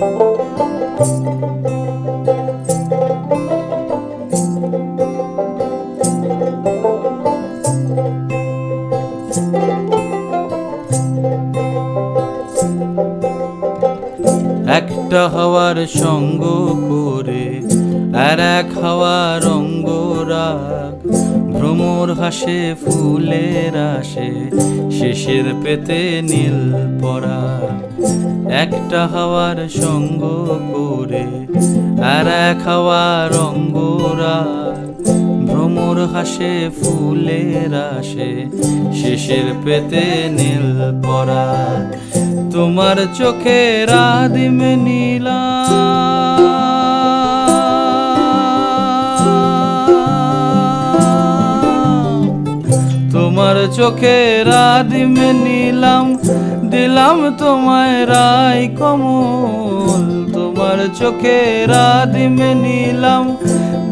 একটা হওয়ার সঙ্গ করে আর এক হওয়ার অঙ্গরাগ ভ্রমর হাসে, ফুলের আসে, শেষের পেতে নীল পরা। একটা হাওয়ার সঙ্গ করে, আর এক হাওয়ার অঙ্গরাগ ভ্রমর হাসে, ফুলের আসে, শেষের পেতে নীল পরা। তোমার চোখে রাদিম নীলা তোমার চোখে রাদিম নিলাম, দিলাম তোমায় রাই কমল। তোমার চোখে রাদিম নিলাম,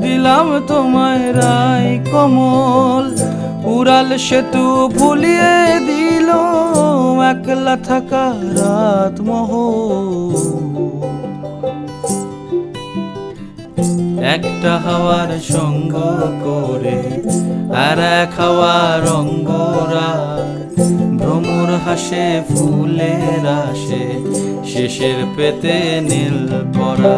দিলাম তোমায় রাই কমল। উড়াল সেতু ভুলিয়ে দিল, একলা থাকা রাত মোহ একটা হাওয়ার সঙ্গ করে, আর এক হাওয়ার অঙ্গরা ভ্রমর হাসে, ফুলের আসে, শেষের পেতে নীল পরা